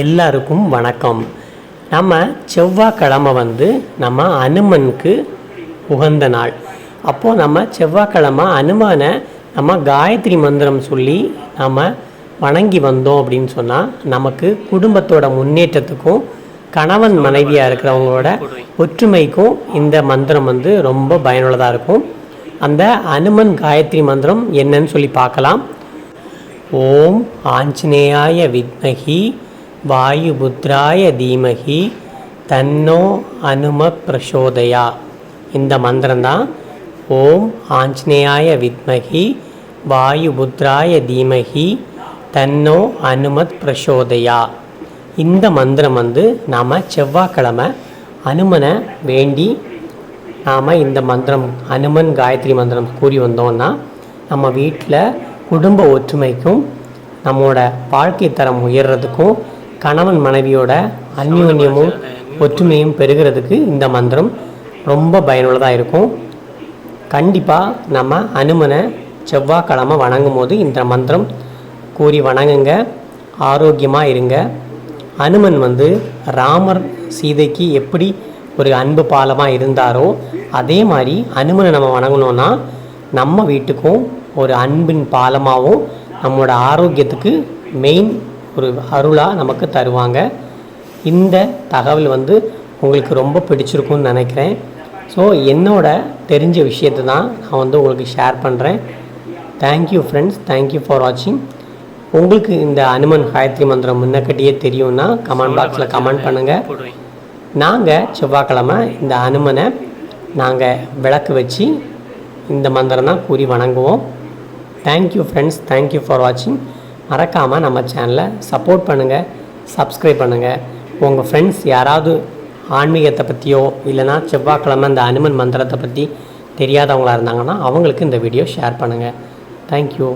எல்லாருக்கும் வணக்கம். நம்ம செவ்வாய்க்கிழமை வந்து நம்ம அனுமனுக்கு உகந்த நாள். அப்போது நம்ம செவ்வாய்க்கிழமை அனுமனை நம்ம காயத்ரி மந்திரம் சொல்லி நம்ம வணங்கி வந்தோம் அப்படின்னு சொன்னால் நமக்கு குடும்பத்தோட முன்னேற்றத்துக்கும் கணவன் மனைவியாக இருக்கிறவங்களோட ஒற்றுமைக்கும் இந்த மந்திரம் வந்து ரொம்ப பயனுள்ளதாக இருக்கும். அந்த அனுமன் காயத்ரி மந்திரம் என்னன்னு சொல்லி பார்க்கலாம். ஓம் ஆஞ்சநேயாய வித்மகி வாயுபுத்ராய தீமகி தன்னோ அனும பிரசோதயா இந்த மந்திரம்தான் ஓம் ஆஞ்சநேயாய வித்மகி வாயுபுத்ராய தீமகி தன்னோ அனுமத் பிரசோதயா இந்த மந்திரம் வந்து நாம் செவ்வாய்க்கிழமை அனுமனை வேண்டி நாம் இந்த மந்திரம் அனுமன் காயத்ரி மந்திரம் கூறி வந்தோம்னா நம்ம வீட்டில் குடும்ப ஒற்றுமைக்கும் நம்மளோட வாழ்க்கை தரம் உயர்றதுக்கும் கணவன் மனைவியோட அந்யோன்யமும் ஒற்றுமையும் பெருகிறதுக்கு இந்த மந்திரம் ரொம்ப பயனுள்ளதாக இருக்கும். கண்டிப்பாக நம்ம அனுமனை செவ்வாய்க்கிழமை வணங்கும் போது இந்த மந்திரம் கூறி வணங்குங்க. ஆரோக்கியமாக இருங்க. அனுமன் வந்து ராமர் சீதைக்கு எப்படி ஒரு அன்பு பாலமாக இருந்தாரோ அதே மாதிரி அனுமனை நம்ம வணங்கினோன்னா நம்ம வீட்டுக்கும் ஒரு அன்பின் பாலமாகவும் நம்மளோட ஆரோக்கியத்துக்கு மெயின் ஒரு அருளாக நமக்கு தருவாங்க. இந்த தகவல் வந்து உங்களுக்கு ரொம்ப பிடிச்சிருக்கும்னு நினைக்கிறேன். ஸோ என்னோட தெரிஞ்ச விஷயத்தை தான் நான் வந்து உங்களுக்கு ஷேர் பண்ணுறேன் தேங்க்யூ ஃப்ரெண்ட்ஸ் தேங்க்யூ ஃபார் வாட்சிங் உங்களுக்கு இந்த அனுமன் காயத்ரி மந்திரம் முன்னக்கட்டியே தெரியும்னா கமெண்ட் பாக்ஸில் கமெண்ட் பண்ணுங்கள் நாங்கள் செவ்வாய்க்கிழமை இந்த அனுமனை நாங்கள் விளக்கு வச்சு இந்த மந்திரம் தான் கூறி வணங்குவோம். தேங்க்யூ ஃப்ரெண்ட்ஸ் தேங்க்யூ ஃபார் வாட்சிங் மறக்காமல் நம்ம சேனலை சப்போர்ட் பண்ணுங்கள் சப்ஸ்கிரைப் பண்ணுங்கள் உங்கள் ஃப்ரெண்ட்ஸ் யாராவது ஆன்மீகத்தை பற்றியோ இல்லைனா செவ்வாய்க்கிழமை இந்த அனுமன் மந்திரத்தை பற்றி தெரியாதவங்களா இருந்தாங்கன்னா அவங்களுக்கு இந்த வீடியோ ஷேர் பண்ணுங்கள் தேங்க்யூ